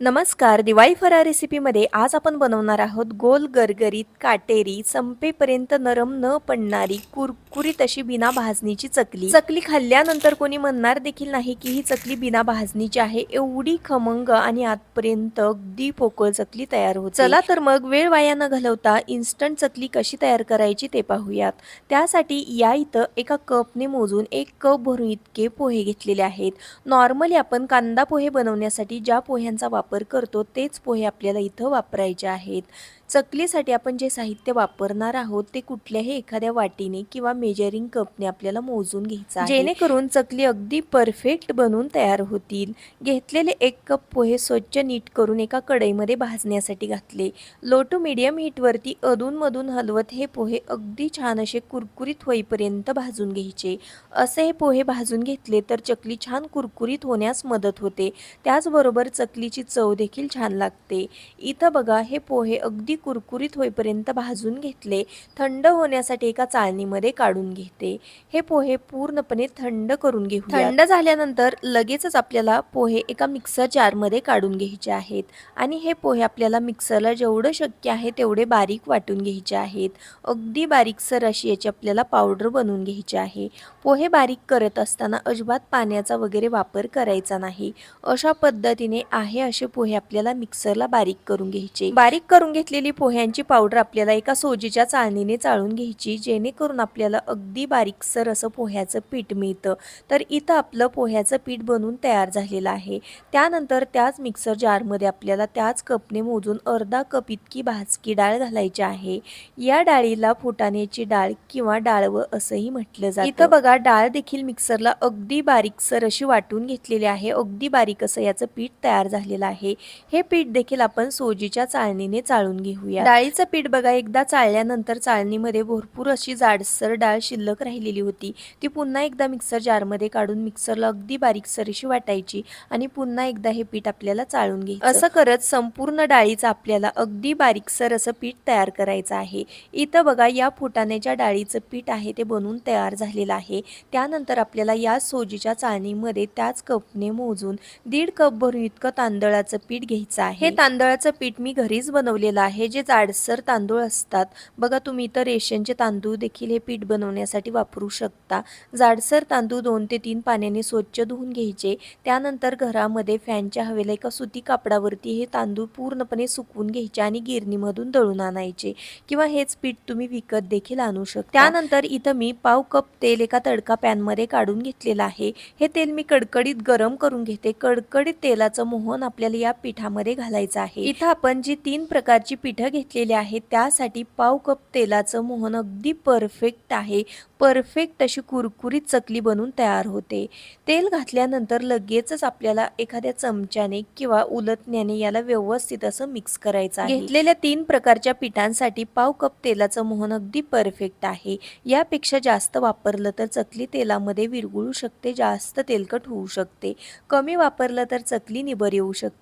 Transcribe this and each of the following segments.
नमस्कार दिवाळी फराळ रेसिपीमध्ये आज आपण बनवणार आहोत गोल गरगरीत काटेरी संपेपर्यंत नरम न पडणारी कुरकुरीत अशी बिना भाजणीची चकली. चकली खाल्ल्यानंतर कोणी म्हणणार देखील नाही की ही चकली बिना भाजणीची आहे. एवढी खमंग आणि आजपर्यंत अगदी पोकळ चकली तयार होते. चला तर मग वेळ वाया न घालवता इन्स्टंट चकली कशी तयार करायची ते पाहूयात. त्यासाठी या इथं एका कपने मोजून एक कप भरून इतके पोहे घेतलेले आहेत. नॉर्मली आपण कांदा पोहे बनवण्यासाठी ज्या पोह्यांचा वापर करतो तेच पोहे आपल्याला इथं वापरायचे आहेत. चकलीसाठी आपण जे साहित्य वापरणार आहोत ते कुठल्याही एखाद्या वाटीने किंवा मेजरिंग कपने आपल्याला मोजून घ्यायचं जेणेकरून चकली अगदी परफेक्ट बनून तयार होतील. घेतलेले एक कप पोहे स्वच्छ नीट करून एका कढईमध्ये भाजण्यासाठी घातले. लो टू मिडियम हीटवरती अधूनमधून हलवत हे पोहे अगदी छान असे कुरकुरीत होईपर्यंत भाजून घ्यायचे. असे हे पोहे भाजून घेतले तर चकली छान कुरकुरीत होण्यास मदत होते. त्याचबरोबर चकलीची चव चव देखील छान लागते. इथं बघा हे पोहे अगदी कुरकुरीत होईपर्यंत भाजून घेतले. थंड होण्यासाठी एका चाळणीमध्ये काढून घेते. हे पोहे पूर्णपणे थंड करून घेऊ थंड झाल्यानंतर लगेचच आपल्याला पोहे एका मिक्सर जारमध्ये काढून घ्यायचे आहेत. आणि हे पोहे आपल्याला मिक्सरला जेवढं शक्य आहे तेवढे बारीक वाटून घ्यायचे आहेत. अगदी बारीकसर अशी याची आपल्याला पावडर बनवून घ्यायची आहे. पोहे बारीक करत असताना अजिबात पाण्याचा वगैरे वापर करायचा नाही. अशा पद्धतीने आहे असे पोहे आपल्याला मिक्सरला बारीक करून घ्यायचे. बारीक करून घेतलेली पोह्यांची पावडर आपल्याला एका सोजीच्या चाळणीने चाळून घ्यायची जेणेकरून आपल्याला अगदी बारीकसर असं पोह्याचं पीठ मिळतं. तर इथं आपलं पोह्याचं पीठ बनवून तयार झालेलं आहे. त्यानंतर त्याच मिक्सर जारमध्ये आपल्याला त्याच कपने मोजून अर्धा कप इतकी भाजकी डाळ घालायची आहे. या डाळीला फुटाण्याची डाळ किंवा डाळव असंही म्हटलं जातं. इथं बघा डाळ देखील मिक्सरला अगदी बारीकसर अशी वाटून घेतलेली आहे. अगदी बारीक असं याचं पीठ तयार झालेलं आहे. हे पीठ देखील आपण सोजीच्या चाळणीने चाळून घेऊया. डाळीचं पीठ बघा एकदा चाळल्यानंतर चाळणीमध्ये भरपूर अशी जाडसर डाळ शिल्लक राहिलेली होती. ती पुन्हा एकदा मिक्सर जारमध्ये काढून मिक्सरला अगदी बारीकसर अशी वाटायची आणि पुन्हा एकदा हे पीठ आपल्याला चाळून घ्यायचं. असं करत संपूर्ण डाळीचं आपल्याला अगदी बारीकसर असं पीठ तयार करायचं आहे. इथं बघा या फुटाण्याच्या डाळीचं पीठ आहे ते बनवून तयार झालेलं आहे. त्यानंतर आपल्याला या सोजीच्या चाळणीमध्ये त्याच कपने मोजून दीड कप भरून इतकं तांदळाचं पीठ घ्यायचं आहे. हे तांदळाचं पीठ मी घरीच बनवलेलं आहे. जे जाडसर तांदूळ असतात बघा तुम्ही इथं रेशनचे तांदूळ देखील हे पीठ बनवण्यासाठी वापरू शकता. जाडसर तांदूळ दोन ते तीन पाण्याने स्वच्छ धुवून घ्यायचे. त्यानंतर घरामध्ये फॅनच्या हवेला एका सुती कापडावरती हे तांदूळ पूर्णपणे सुकवून घ्यायचे आणि गिरणीमधून दळून आणायचे. किंवा हेच पीठ तुम्ही विकत देखील आणू शकता. त्यानंतर इथं मी पाव कप तेल एका तडका पॅनमध्ये काढून घेतलेलं आहे. हे तेल मी कडकडीत गरम करून घेते. कडकडीत तेलाचं मोहन आपल्या आपल्याला या पिठामध्ये घालायचं आहे. इथं आपण जी तीन प्रकारची पिठं घेतलेली आहेत त्यासाठी पाव कप तेलाचं मोहन अगदी परफेक्ट आहे. परफेक्ट अशी कुरकुरीत चकली बनून तयार होते. तेल घातल्यानंतर लगेचच आपल्याला एखाद्या चमच्याने किंवा उलटण्याने याला व्यवस्थित असं मिक्स करायचं आहे. घेतलेल्या तीन प्रकारच्या पिठांसाठी पाव कप तेलाचं मोहन अगदी परफेक्ट आहे. यापेक्षा जास्त वापरलं तर चकली तेलामध्ये विरगुळू शकते जास्त तेलकट होऊ शकते. कमी वापरलं तर चकली निबर येऊ शकते.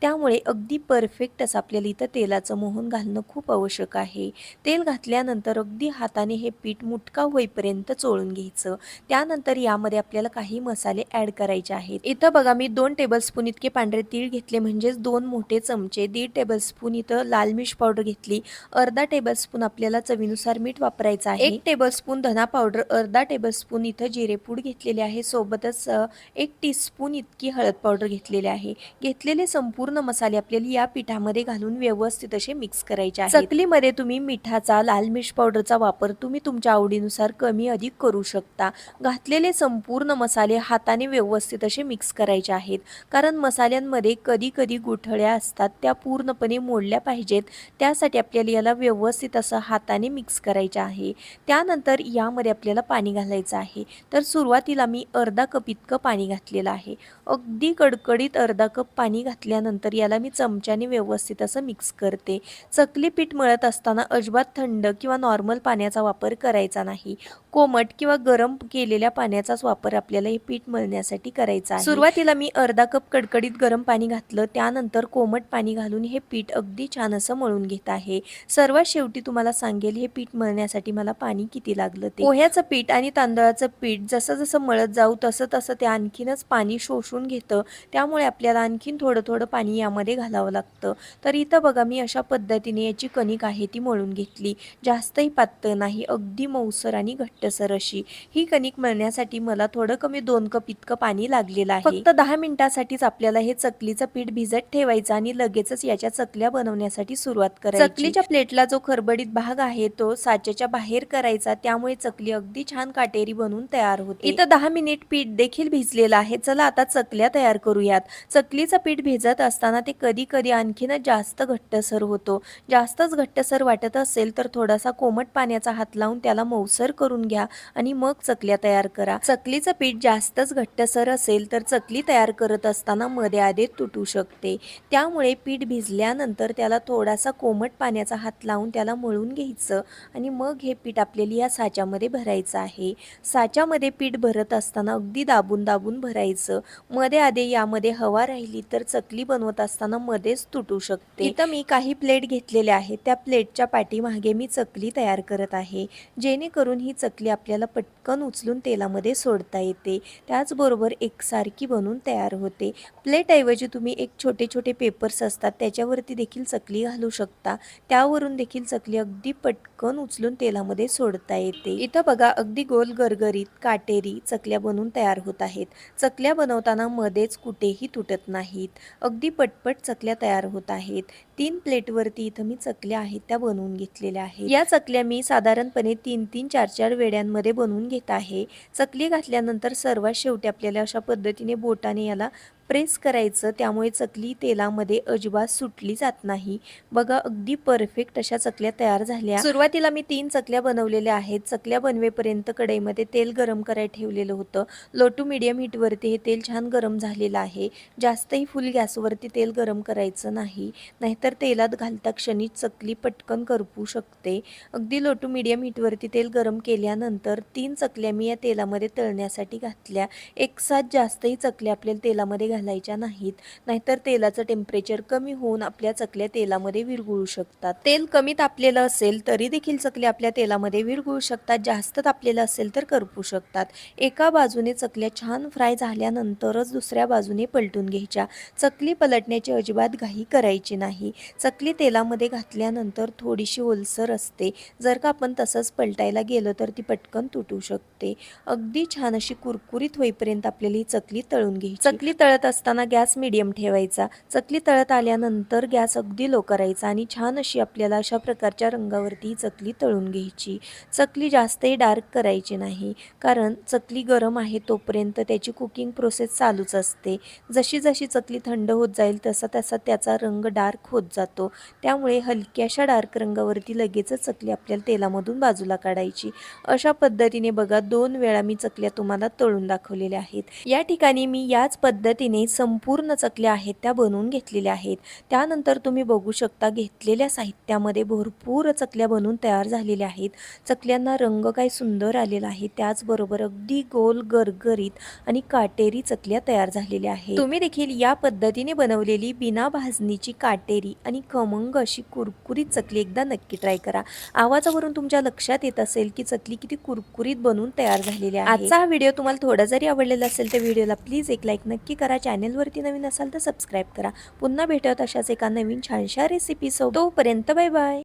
त्यामुळे अगदी परफेक्ट असं आपल्याला इथं तेलाचं मोहन घालणं खूप आवश्यक आहे. तेल घातल्यानंतर अगदी हाताने हे पीठ मुटका होईपर्यंत चोळून घ्यायचं. त्यानंतर यामध्ये आपल्याला काही मसाले ॲड करायचे आहेत. इथं बघा मी दोन टेबलस्पून इतके पांढरे तीळ घेतले म्हणजेच दोन मोठे चमचे दीड टेबलस्पून इथं लाल मिर्च पावडर घेतली अर्धा टेबलस्पून आपल्याला चवीनुसार मीठ वापरायचं आहे. एक टेबलस्पून धना पावडर अर्धा टेबलस्पून इथं जिरेपूड घेतलेले आहे. सोबतच एक टीस्पून इतकी हळद पावडर घेतलेली आहे. घेतलेले संपूर्ण मसाले आपल्याला या पिठामध्ये घालून व्यवस्थित असे मिक्स करायचे आहे चकलीमध्ये तुम्ही मिठाचा लाल मिर्च पावडरचा वापर तुम्ही तुमच्या आवडीनुसार कमी अधिक करू शकता. घातलेले संपूर्ण मसाले हाताने व्यवस्थित असे मिक्स करायचे आहेत. कारण मसाल्यांमध्ये कधी कधी गुठळ्या असतात त्या पूर्णपणे मोडल्या पाहिजेत. त्यासाठी आपल्याला याला व्यवस्थित असं हाताने मिक्स करायचे आहे. त्यानंतर यामध्ये आपल्याला पाणी घालायचं आहे. तर सुरुवातीला मी अर्धा कप इतकं पाणी घातलेलं आहे. अगदी कडकडीत अर्धा कप पाणी घातल्यानंतर याला मी चमच्याने व्यवस्थित असं मिक्स करते. चकली पीठ मळत असताना अजिबात थंड किंवा नॉर्मल पाण्याचा वापर करायचा नाही. कोमट किंवा गरम केलेल्या पाण्याचाच वापर आपल्याला हे पीठ मळण्यासाठी करायचा आहे. सुरुवातीला मी अर्धा कप कडकडीत गरम पाणी घातलं त्यानंतर कोमट पाणी घालून हे पीठ अगदी छान असं मळून घेत आहे. सर्वात शेवटी तुम्हाला सांगेल हे पीठ मळण्यासाठी मला पाणी किती लागलं ते. पोह्याचं पीठ आणि तांदळाचं पीठ जसं जसं मळत जाऊ तसं तसं ते आणखीनच पाणी शोषून घेतं. त्यामुळे आपल्याला आणखीन थोडं थोडं पाणी यामध्ये घालावं लागतं. तर इथं बघा मी अशा पद्धतीने याची कणिक आहे ती मळून घेतली. जास्तही पातळ नाही अगदी मऊसर आणि घट्टसर अशी. ही कणिक मळण्यासाठी मला थोडं कमी दोन कप इतकं पाणी लागलेलं आहे. फक्त दहा मिनिटासाठीच आपल्याला हे चकलीचं पीठ भिजत ठेवायचं आणि लगेचच याच्या चकल्या बनवण्यासाठी सुरुवात करायची. चकलीच्या प्लेटला जो खरबडीत भाग आहे तो साच्याच्या बाहेर करायचा. त्यामुळे चकली अगदी छान काटेरी बनून तयार होते. इथं दहा मिनिट पीठ देखील भिजलेलं आहे. चला आता चकल्या तयार करूयात. चकलीचं पीठ भिजत असताना ते कधी कधी आणखीनच जास्त घट्टसर होतो. जास्तच घट्टसर वाटत असेल तर थोडासा कोमट पाण्याचा हात लावून त्याला मऊसर करून घ्या आणि मग चकल्या तयार करा. चकलीचं पीठ जास्तच घट्टसर असेल तर चकली तयार करत असताना मध्ये आधे तुटू शकते. त्यामुळे पीठ भिजल्यानंतर त्याला थोडासा कोमट पाण्याचा हात लावून त्याला मळून घ्यायचं आणि मग हे पीठ आपल्याला या साच्यामध्ये भरायचं आहे. साच्यामध्ये पीठ भरत असताना अगदी दाबून दाबून भरायचं. मध्ये आधे यामध्ये हवा राहिली तर चक चकली बनवत असताना मध्येच तुटू शकते. इथं मी काही प्लेट घेतलेल्या आहेत. त्या प्लेटच्या पाठीमागे मी चकली तयार करत आहे. जेणेकरून ही चकली आपल्याला पटकन उचलून तेलामध्ये सोडता येते. त्याचबरोबर एकसारखी बनून तयार होते. प्लेटऐवजी तुम्ही एक छोटे छोटे पेपर्स असतात त्याच्यावरती देखील चकली घालू शकता. त्यावरून देखील चकली अगदी पटकन उचलून तेलामध्ये सोडता येते. इथं बघा अगदी गोल गरगरीत काटेरी चकल्या बनून तयार होत आहेत. चकल्या बनवताना मध्येच कुठेही तुटत नाहीत. अगदी पटपट चकल्या तयार होत आहेत. तीन प्लेटवरती इथं मी चकल्या आहेत त्या बनवून घेतलेल्या आहेत. या चकल्या मी साधारणपणे तीन तीन चार चार वेड्यांमध्ये बनवून घेत आहे. चकली घातल्यानंतर सर्वात शेवटी आपल्याला अशा पद्धतीने बोटाने याला प्रेस करायचं त्यामुळे चकली तेलामध्ये अजिबात सुटली जात नाही. बघा अगदी परफेक्ट अशा चकल्या तयार झाल्या. सुरुवातीला मी तीन चकल्या बनवलेल्या आहेत. चकल्या बनवेपर्यंत कढईमध्ये तेल गरम करायला ठेवलेलं होतं. लो टू मिडियम हीटवरती हे तेल छान गरम झालेलं आहे. जास्तही फुल गॅसवरती तेल गरम करायचं नाही. नाहीतर तर तेलात घालता क्षणी चकली पटकन करपू शकते. अगदी लोटू मीडियम हीटवरती तेल गरम केल्यानंतर तीन चकल्या मी या तेलामध्ये तळण्यासाठी घातल्या. एक साथ जास्तही चकल्या आपल्याला तेलामध्ये घालायच्या नाहीत. नाहीतर तेलाचं टेम्परेचर कमी होऊन आपल्या चकल्या तेलामध्ये विरघळू शकतात. तेल कमी तापलेलं असेल तरी देखील चकल्या आपल्या तेलामध्ये विरघळू शकतात. जास्त तापलेलं असेल तर करपू शकतात. एका बाजूने चकल्या छान फ्राय झाल्यानंतरच दुसऱ्या बाजूने पलटून घ्यायच्या. चकली पलटण्याची अजिबात घाई करायची नाही. चकली तेलामध्ये घातल्यानंतर थोडीशी ओलसर असते. जर का आपण तसंच पलटायला गेलो तर ती पटकन तुटू शकते. अगदी छान अशी कुरकुरीत होईपर्यंत आपल्याला ही चकली तळून घ्यायची. चकली तळत असताना गॅस मिडियम ठेवायचा. चकली तळत आल्यानंतर गॅस अगदी लो करायचा आणि छान अशी आपल्याला अशा प्रकारच्या रंगावरती ही चकली तळून घ्यायची. चकली जास्तही डार्क करायची नाही कारण चकली गरम आहे तोपर्यंत त्याची कुकिंग प्रोसेस चालूच असते. जशी जशी चकली थंड होत जाईल तसा तसा त्याचा रंग डार्क होत जातो. त्यामुळे हलक्याशा डार्क रंगावरती लगेचच चकली आपल्याला तेलामधून बाजूला काढायची. अशा पद्धतीने बघा दोन वेळा मी चकल्या तुम्हाला तळून दाखवलेल्या आहेत. या ठिकाणी मी याच पद्धतीने संपूर्ण चकल्या आहेत त्या बनवून घेतलेल्या आहेत. त्यानंतर तुम्ही बघू शकता घेतलेल्या साहित्यामध्ये भरपूर चकल्या बनवून तयार झालेल्या आहेत. चकल्यांना रंग काय सुंदर आलेला आहे त्याचबरोबर अगदी गोल गरगरीत आणि काटेरी चकल्या तयार झालेल्या आहेत. तुम्ही देखील या पद्धतीने बनवलेली बिना भाजणीची काटेरी आणि खमंग अशी कुरकुरीत चकली एकदा नक्की ट्राय करा. आवाजावरून तुमच्या लक्षात येत असेल की चकली किती कुरकुरीत बनवून तयार झालेली आहे. आजचा हा व्हिडिओ तुम्हाला थोडा जरी आवडलेला असेल तर व्हिडिओला प्लीज एक लाईक नक्की करा. चॅनेलवरती नवीन असाल तर सबस्क्राईब करा. पुन्हा भेटत अशाच एका नवीन छानशा रेसिपी सोबत. तोपर्यंत बाय बाय